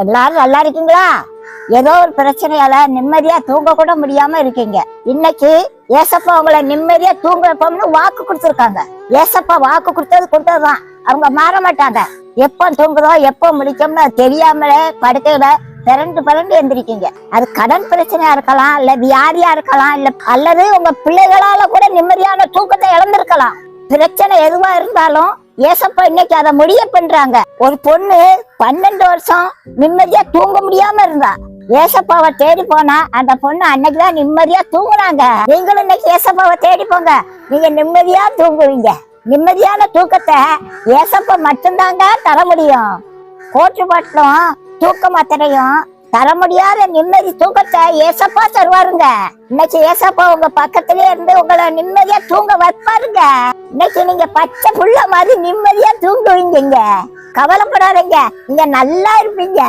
எல்லாரும் நல்லா இருக்கீங்களா? ஏதோ ஒரு பிரச்சனையால நிம்மதியா தூங்க கூட முடியாம இருக்கீங்க. இன்னைக்கு ஏசப்பா உங்களை நிம்மதியா தூங்க வைப்போம்னு வாக்கு கொடுத்துருக்காங்க. ஏசப்பா வாக்கு கொடுத்தது கொடுத்ததுதான். அவங்க மாற மாட்டாங்க. எப்போ தூங்குதோ எப்போ முடிச்சோம்னு தெரியாமலே படுக்கையில பிறண்டு பிறண்டு எந்திரிக்கீங்க. அது கடன் பிரச்சனையா இருக்கலாம் இல்ல வியாதியா இருக்கலாம் இல்ல அல்லது உங்க பிள்ளைகளால கூட நிம்மதியான தூக்கத்தை இழந்திருக்கலாம். பிரச்சனை எதுவா இருந்தாலும் ஏசப்பா இன்னைக்கு அதை முடிய பண்றாங்க. ஒரு பொண்ணு பன்னெண்டு வருஷம் நிம்மதியா தூங்க முடியாம இருந்தா. ஏசப்பாவை தேடி போனா அந்த பொண்ணு அன்னைக்குதான் நிம்மதியா தூங்குனாங்க. நீங்களும் இன்னைக்கு ஏசப்பாவை தேடி போங்க. நீங்க நிம்மதியா தூங்குவீங்க. நிம்மதியான தூக்கத்தை ஏசப்பா மட்டும்தாங்க தர முடியும். கோட்டு பாட்டிலும் தூக்க மாத்திரையும் தர முடியாத நிம்மதி தூக்கத்தை ஏசப்பா தருவாருங்க. இன்னைக்கு ஏசப்பா உங்க பக்கத்திலே இருந்து உங்களை நிம்மதியா தூங்க வைப்பாருங்க. இன்னைக்கு நீங்க பச்சை புள்ள மாதிரி நிம்மதியா தூங்குவீங்க இங்க. கவலைப்படாதீங்க. நீங்க நல்லா இருப்பீங்க.